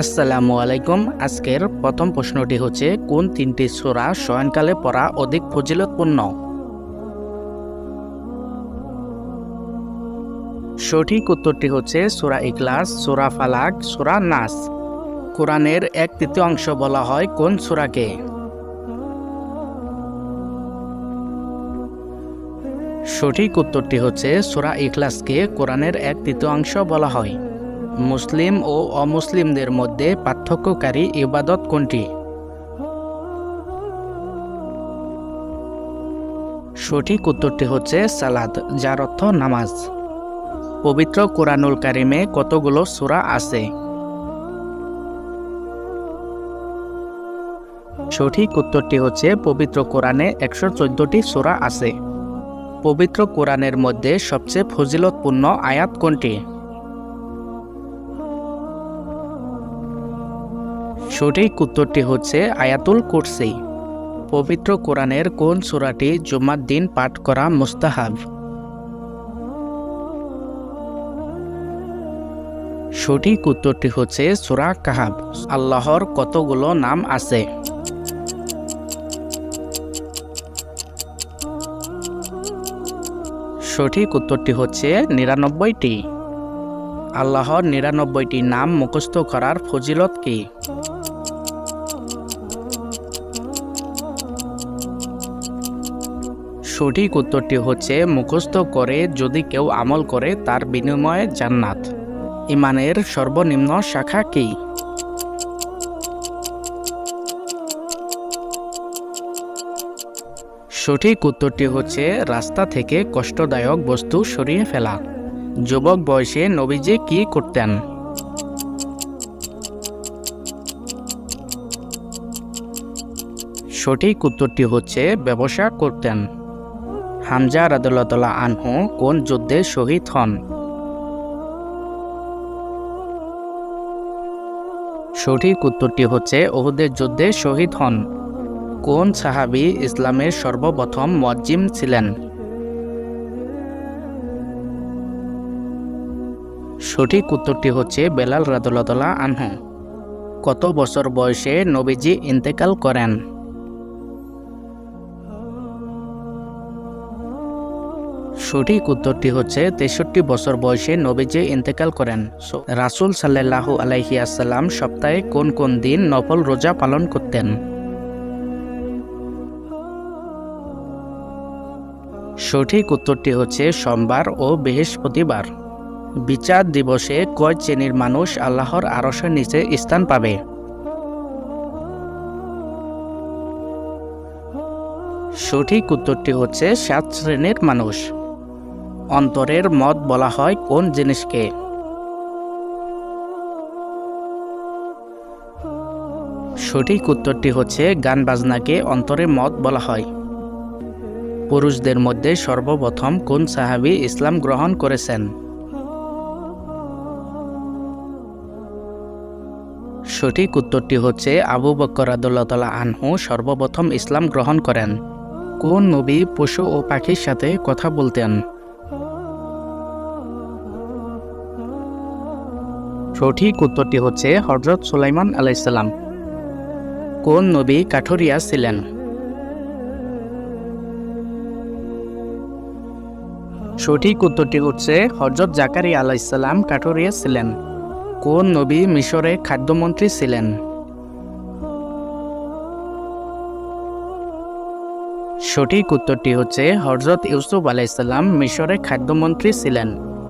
আসসালামু আলাইকুম। আজকের প্রথম প্রশ্নটি হচ্ছে, কোন তিনটি সোরা শয়নকালে পড়া অধিক ফজিলতপূর্ণ? সঠিক উত্তরটি হচ্ছে, সোরা ইখলাস, সোরা ফালাক, সোরা নাস। কোরআনের এক তৃতীয় অংশ বলা হয় কোন সোরাকে? সঠিক উত্তরটি হচ্ছে, সোরা ইখলাসকে কোরআনের এক তৃতীয় অংশ বলা হয়। মুসলিম ও অমুসলিমদের মধ্যে পার্থক্যকারী ইবাদত কোনটি? সঠিক উত্তরটি হচ্ছে সালাদ, যার অর্থ নামাজ। পবিত্র কোরআনুল কারিমে কতগুলো সূরা আছে? সঠিক উত্তরটি হচ্ছে পবিত্র কোরআনে একশো চোদ্দটি সূরা আছে। পবিত্র কোরআনের মধ্যে সবচেয়ে ফজিলতপূর্ণ আয়াত কোনটি? সঠিক উত্তরটি হচ্ছে আয়াতুল কুরসি, পবিত্র কোরআনের কোন সূরাটি জুমার দিন পাঠ করা মুস্তাহাব। সঠিক উত্তরটি হচ্ছে সূরা কাহাব, আল্লাহর কতগুলো নাম আছে। সঠিক উত্তরটি হচ্ছে নিরানব্বইটি। আল্লাহর নিরানব্বইটি নাম মুখস্থ করার ফজিলত কি? সঠিক উত্তরটি হচ্ছে মুখস্থ করে যদি কেউ আমল করে তার বিনিময়ে জান্নাত। ইমানের সর্বনিম্ন শাখা কি? সঠিক উত্তরটি হচ্ছে রাস্তা থেকে কষ্টদায়ক বস্তু সরিয়ে ফেলা। যুবক বয়সে নবীজি কি করতেন? সঠিক উত্তরটি হচ্ছে ব্যবসা করতেন। হামজা রাদুল্লাহ আনহু কোন যুদ্ধে শহীদ হন? সঠিক উত্তরটি হচ্ছে ওহুদের যুদ্ধে শহীদ হন। কোন সাহাবি ইসলামের সর্বপ্রথম মজ্জিম ছিলেন? সঠিক উত্তরটি হচ্ছে বেলাল রাদুল্লাহ আনহু। কত বছর বয়সে নবীজি ইন্তেকাল করেন? সঠিক উত্তরটি হচ্ছে তেষট্টি বছর বয়সে নবীজি ইন্তেকাল করেন। রাসুল সাল্লাহু আলাইহি আসাল্লাম সপ্তাহে কোন কোন দিন নফল রোজা পালন করতেন? সঠিক উত্তরটি হচ্ছে সোমবার ও বৃহস্পতিবার। বিচার দিবসে কয় শ্রেণির মানুষ আল্লাহর আরশের নিচে স্থান পাবে? সঠিক উত্তরটি হচ্ছে সাত শ্রেণির মানুষ। অন্তরের মত বলা হয় কোন জিনিসকে। সঠিক উত্তরটি হচ্ছে গান বাজনাকে অন্তরের মত বলা হয়। পুরুষদের মধ্যে সর্বপ্রথম কোন সাহাবি ইসলাম গ্রহণ করেছেন? সঠিক উত্তরটি হচ্ছে আবু বক্কর আদুল্লাহ আনহু সর্বপ্রথম ইসলাম গ্রহণ করেন। কোন নবী পশু ও পাখির সাথে কথা বলতেন? সঠিক উত্তরটি হচ্ছে হজরত সুলাইমান আলাইসাল্লাম কোন নবী কাঠুরিয়া ছিলেন? সঠিক উত্তরটি হচ্ছে হজরত জাকারি আলাইসাল্লাম কাঠুরিয়া ছিলেন। কোন নবী মিশরে খাদ্যমন্ত্রী ছিলেন? সঠিক উত্তরটি হচ্ছে হজরত ইউসুফ আলাইসাল্লাম মিশরে খাদ্যমন্ত্রী ছিলেন।